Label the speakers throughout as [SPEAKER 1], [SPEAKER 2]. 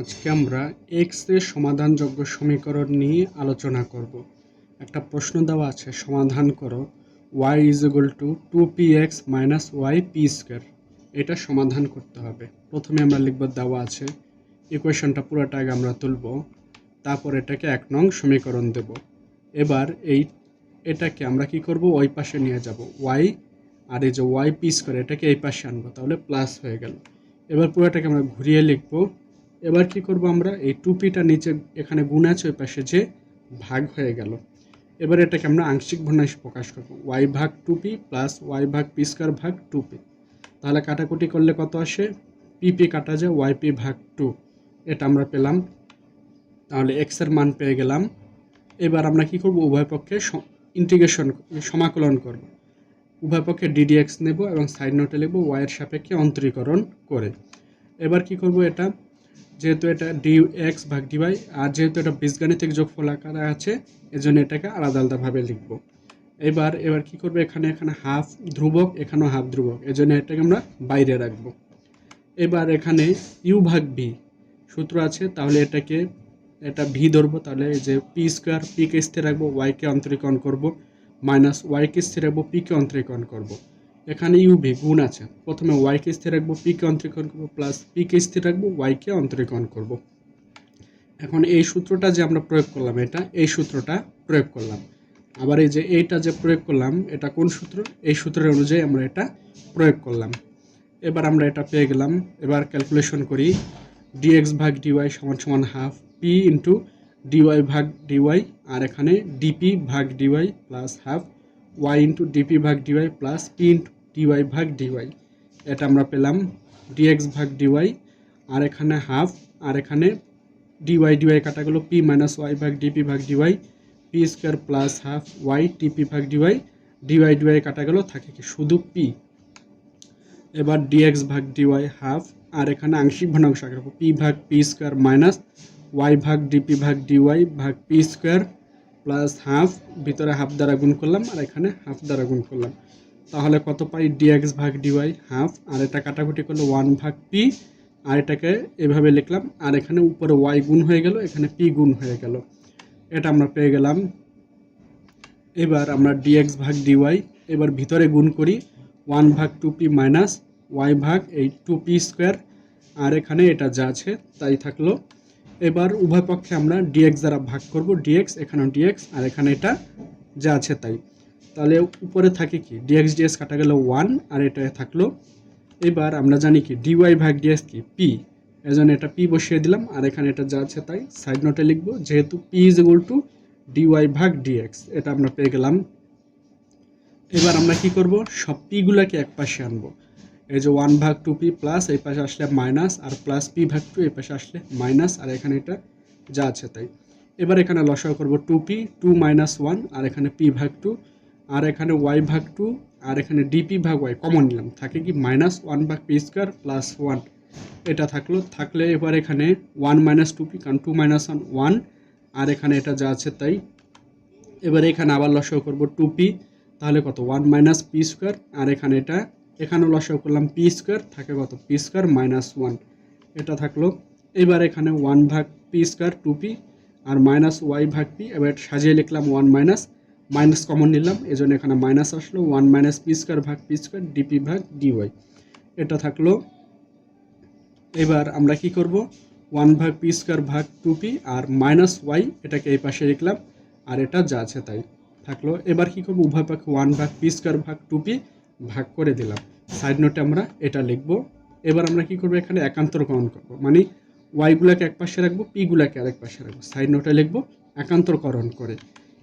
[SPEAKER 1] আজকে আমরা এক্সের সমাধানযোগ্য সমীকরণ নিয়ে আলোচনা করব। একটা প্রশ্ন দেওয়া আছে, সমাধান করো। Y is equal to two P X minus Y P square এটা সমাধান করতে হবে। প্রথমে আমরা লিখব দেওয়া আছে ইকুয়েশনটা পুরোটা আগে আমরা তুলব, তারপর এটাকে এক নং সমীকরণ দেব। এবার এই এটাকে আমরা কি করব? ওই পাশে নিয়ে যাব। ওয়াই আর এই যে ওয়াই পি স্কোয়ার এটাকে এই পাশে আনব, তাহলে প্লাস হয়ে গেল। এবার পুরোটাকে আমরা ঘুরিয়ে লিখব। এবার কি করব আমরা? এই টুপিটা নিচে এখানে গুণ আছে, ওই পাশে যে ভাগ হয়ে গেল। এবার এটাকে আমরা আংশিক ভগ্নাংশ প্রকাশ করব। ওয়াই ভাগ টুপি প্লাস ওয়াই ভাগ পি স্কোয়ার ভাগ টুপি। তাহলে কাটাকুটি করলে কত আসে? পিপি কাটা যায় ওয়াই পি ভাগ টু। এটা আমরা পেলাম। তাহলে এক্সের মান পেয়ে গেলাম। এবার আমরা কি করব? উভয় পক্ষে ইন্টিগ্রেশন সমাকলন করব। উভয় পক্ষে ডিডি এক্স নেব এবং সাইড নোটে লিখব ওয়াইয়ের সাপেক্ষে অন্তরীকরণ করে। এবার কি করব এটা? যেহেতু এটা ডি এক্স ভাগ ডি ডিওয়াই আর যেহেতু এটা বীজগাণিতিক যোগফল আকারে আছে, এজন্য এটাকে আলাদা আলাদাভাবে লিখব। এবার এবার কি করবে? এখানে এখানে হাফ ধ্রুবক, এখানেও হাফ ধ্রুবক, এজন্য এটাকে আমরা বাইরে রাখব। এবার এখানে ইউ ভাগ ভি সূত্র আছে, তাহলে এটাকে, এটা ভি ধরবো, তাহলে এই যে পি স্কোয়ার পিকে স্থির রাখব ওয়াইকে অন্তরীকরণ করব মাইনাস ওয়াইকে স্থির রাখব পিকে অন্তরীকরণ করব। এখানে ইউভি গুণ আছে। প্রথমে ওয়াইকে স্থির রাখব পিকে অন্তরীকরণ করব প্লাস পিকে স্থির রাখব ওয়াইকে অন্তরীকরণ করব। এখন এই সূত্রটা যে আমরা প্রয়োগ করলাম, এটা, এই সূত্রটা প্রয়োগ করলাম। আবার এই যে এইটা যে প্রয়োগ করলাম, এটা কোন সূত্র? এই সূত্রের অনুযায়ী আমরা এটা প্রয়োগ করলাম। এবার আমরা এটা পেয়ে গেলাম। এবার ক্যালকুলেশন করি ডিএক্স ভাগ ডিওয়াই সমান সমান হাফ পি ইন্টু ডিওয়াই ভাগ ডিওয়াই আর এখানে ডিপি ভাগ DY plus half Y into DP ভাগ DY plus P into DY ভাগ ডিওয়াই এটা আমরা পেলাম ডিএক্স ভাগ ডিওয়াই আর এখানে হাফ আর এখানে ডিওয়াই ডিওয়াই কাটা গেলো পি মাইনাস ওয়াই ভাগ ডিপি ভাগ DY P square plus half Y TP ভাগ ডিওয়াই ডিওয়াই ডিওয়াই কাটা গেলো, থাকে কি শুধু পি এবার ডিএক্স ভাগ ডিওয়াই হাফ আর এখানে আংশিক ভগ্নাংশ আগে পি ভাগ পি স্কোয়ার মাইনাস ওয়াই ভাগ ডিপি ভাগ ডিওয়াই ভাগ পি স্কোয়ার প্লাস হাফ ভিতরে হাফ দ্বারা গুণ করলাম আর এখানে হাফ দ্বারা গুণ করলাম। তাহলে কত পাই ডিএক্স ভাগ ডিওয়াই হাফ? আর এটা কাটাকুটি করলে ওয়ান ভাগ পি আর এটাকে এভাবে লিখলাম। আর এখানে উপরে ওয়াই গুণ হয়ে গেল, এখানে পি গুণ হয়ে গেল। এটা আমরা পেয়ে গেলাম। এবার আমরা ডিএক্স ভাগ ডিওয়াই এবার ভিতরে গুণ করি। ওয়ান ভাগ টু পি মাইনাস ওয়াই ভাগ এই টু পি স্কোয়ার আর এখানে এটা যা আছে, তাই থাকল। এবার উভয় পক্ষে আমরা ডিএক্স দ্বারা ভাগ করব ডিএক্স এখানেও ডিএক্স আর এখানে এটা যা আছে তাই। তাহলে উপরে থাকে কি? ডিএক্স ডিএক্স কাটা গেল ওয়ান আর এটা থাকল। এবার আমরা জানি কি? ডিওয়াই ভাগ ডিএক্স কি? পি এজন্য এটা পি বসিয়ে দিলাম আর এখানে এটা যা আছে তাই সাইড নোটে লিখব, যেহেতু P is equal to DY ভাগ ডিএক্স এটা আমরা পেয়ে গেলাম। এবার আমরা কি করব? সব পিগুলোকে এক পাশে আনব। এই যে ওয়ান ভাগ টু পি প্লাস এই পাশে আসলে মাইনাস আর প্লাস পি ভাগ টু এই পাশে আসলে মাইনাস আর এখানে এটা যা আছে তাই। এবার এখানে লসাও করব two P two minus one আর এখানে পি ভাগ টু আর এখানে ওয়াই ভাগ টু আর এখানে ডিপি ভাগ ওয়াই কমন নিলাম। থাকে কি মাইনাস ওয়ান ভাগ পি স্কোয়ার প্লাস ওয়ান এটা থাকল, থাকলে এবার এখানে ওয়ান মাইনাস টু পি কারণ টু মাইনাস ওয়ান ওয়ান আর এখানে এটা যা আছে তাই। এবার এখানে আবার লসাও করব টু পি তাহলে কত? ওয়ান মাইনাস পি স্কোয়ার আর এখানে এটা এখানেও লসাও করলাম পি স্কোয়ার থাকে কত? পি স্কোয়ার মাইনাস ওয়ান এটা থাকল, এবার এখানে ওয়ান ভাগ পি স্কোয়ার টু পি আর মাইনাস ওয়াই ভাগ পি এবার সাজিয়ে লিখলাম ওয়ান মাইনাস মাইনাস কমন নিলাম এই জন্য এখানে মাইনাস আসলো ওয়ান মাইনাস পি স্কোয়ার ভাগ পি স্কোয়ার ডিপি ভাগ ডিওয়াই এটা থাকল, এবার আমরা কি করব? ওয়ান ভাগ পি স্কোয়ার ভাগ টু পি আর মাইনাস ওয়াই এটাকে এই পাশে লিখলাম, আর এটা যা আছে তাই। থাকল, এবার কি করব? উভয় পক্ষে ওয়ান ভাগ পি স্কোয়ার ভাগ টু পি ভাগ করে দিলাম। সাইড নোটে আমরা এটা লিখব। এবার আমরা কি করব? এখানে একান্তরকরণ করব। মানে ওয়াইগুলোকে এক পাশে রাখব পিগুলোকে আরেক পাশে রাখব। সাইড নোটে লিখব একান্তরকরণ করে।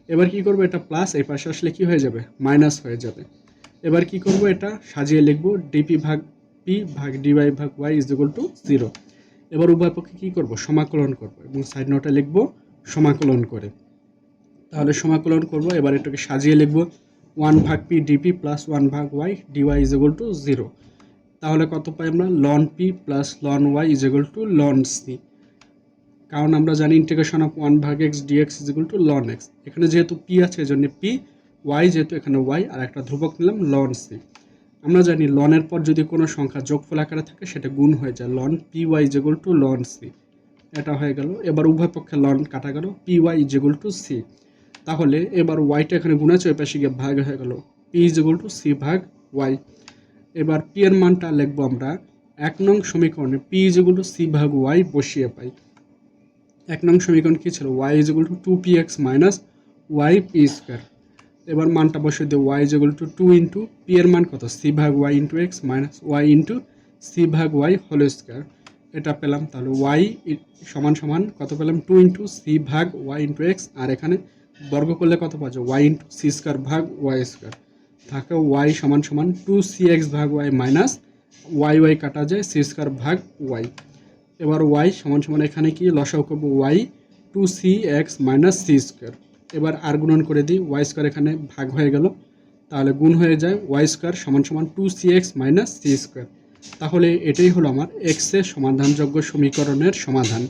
[SPEAKER 1] এবার কি করব? এটা প্লাস এই পাশে আসলে কি হয়ে যাবে? মাইনাস হয়ে যাবে। এবার কি করব? এটা সাজিয়ে লিখব ডিপি ভাগ পি ভাগ ডিওয়াই ভাগ Y is equal to zero এবার উভয় পক্ষে কী করব? সমাকলন করব এবং সাইড নোটে লিখব, সমাকলন করে। তাহলে সমাকলন করব, এবার এটাকে সাজিয়ে লিখব। ওয়ান ভাগ পি ডিপি প্লাস ওয়ান ভাগ Y DY is equal to zero. তাহলে কত পাই আমরা? Ln P plus ln Y is equal to ln C কারণ আমরা জানি ইন্টিগ্রেশন অফ ওয়ান ভাগ X DX is equal to ln X এখানে যেহেতু পি আছে, এজন্য পি ওয়াই যেহেতু এখানে ওয়াই আর একটা ধ্রুবক নিলাম লন সি আমরা জানি লনের পর যদি কোনো সংখ্যা যোগফল আকারে থাকে, সেটা গুণ হয়ে যায়। Ln P Y is equal to ln C এটা হয়ে গেল। এবার উভয় পক্ষে লন কাটা গেল। P Y is equal to C তাহলে এবার ওয়াইটা এখানে গুণ আছে, ওই পাশে গিয়ে ভাগ হয়ে গেল। P is equal to C ভাগ ওয়াই এবার পি এর মানটা লিখব আমরা, এক নং সমীকরণে P is equal to C ভাগ ওয়াই বসিয়ে পাই। এক নং সমীকরণ কী ছিল? Y is equal to two P X minus Y P square এবার মানটা বসিয়ে দিয়ে Y is equal to two into P এর মান কত? সি ভাগ Y into X minus Y into C ভাগ ওয়াই হোল স্কোয়ার এটা পেলাম, তাহলে ওয়াই সমান সমান কত পেলাম? টু ইন্টু সি ভাগ ওয়াই ইন্টু এক্স আর এখানে বর্গ করলে কত পাওয়া যায়? ওয়াই ইন্টু সি স্কোয়ার ভাগ ওয়াই স্কোয়ার থাকে ওয়াই সমান সমান টু সি এক্স ভাগ ওয়াই মাইনাস ওয়াই ওয়াই কাটা যায় সি স্কোয়ার ভাগ ওয়াই এবার ওয়াই সমান সমান এখানে কি? লসাও করব Y two C X minus C square এবার আর গুণন করে দিই ওয়াই স্কোয়ার এখানে ভাগ হয়ে গেল। তাহলে গুণ হয়ে যায় ওয়াই স্কোয়ার সমান সমান two C X minus C square তাহলে এটাই হলো আমার এক্সের সমাধানযোগ্য সমীকরণের সমাধান।